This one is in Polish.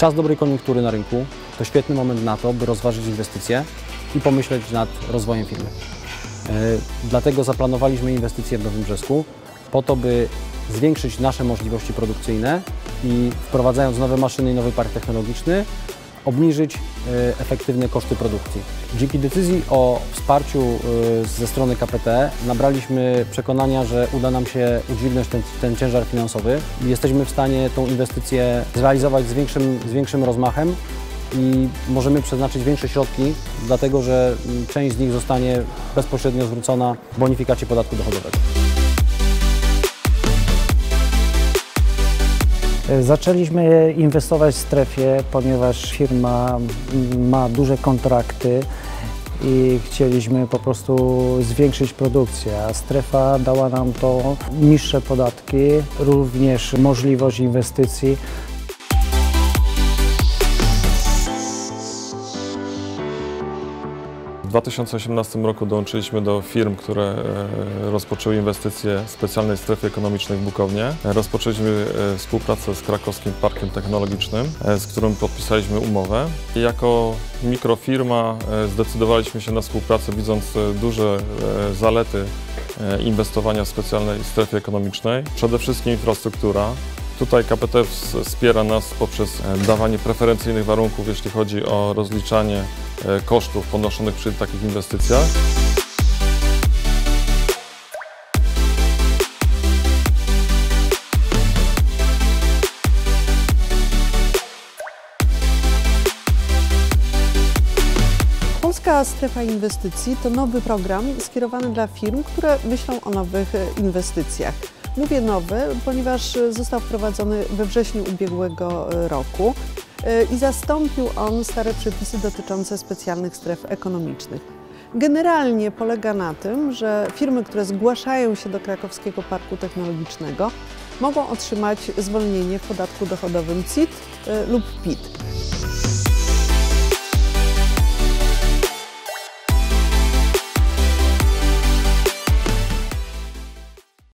Czas dobrej koniunktury na rynku to świetny moment na to, by rozważyć inwestycje i pomyśleć nad rozwojem firmy. E, Dlatego zaplanowaliśmy inwestycje w Nowym Brzesku po to, by zwiększyć nasze możliwości produkcyjne i wprowadzając nowe maszyny i nowy park technologiczny, obniżyć e, efektywne koszty produkcji. Dzięki decyzji o wsparciu e, ze strony KPT nabraliśmy przekonania, że uda nam się udźwignąć ten, ten ciężar finansowy i jesteśmy w stanie tą inwestycję zrealizować z większym, z większym rozmachem i możemy przeznaczyć większe środki, dlatego że część z nich zostanie bezpośrednio zwrócona w bonifikacie podatku dochodowego. Zaczęliśmy inwestować w strefie, ponieważ firma ma duże kontrakty i chcieliśmy po prostu zwiększyć produkcję, a strefa dała nam to niższe podatki, również możliwość inwestycji. 2018 roku dołączyliśmy do firm, które e, rozpoczęły inwestycje w specjalnej strefie ekonomicznej w Bukownie. E, Rozpoczęliśmy e, współpracę z Krakowskim Parkiem Technologicznym, z którym podpisaliśmy umowę. Jako mikrofirma zdecydowaliśmy się na współpracę, widząc duże zalety inwestowania w specjalnej strefie ekonomicznej. Przede wszystkim infrastruktura, Tutaj KPT ws- wspiera nas poprzez e, dawanie preferencyjnych warunków, jeśli chodzi o rozliczanie e, kosztów ponoszonych przy takich inwestycjach. Polska Strefa Inwestycji to nowy program skierowany dla firm, które myślą o nowych e, inwestycjach. Mówię nowy, ponieważ został wprowadzony we wrześniu ubiegłego e, roku e, i zastąpił on stare przepisy dotyczące specjalnych stref ekonomicznych. Generalnie polega na tym, że firmy, które zgłaszają się do Krakowskiego Parku Technologicznego, mogą otrzymać zwolnienie w podatku dochodowym CIT e, lub PIT.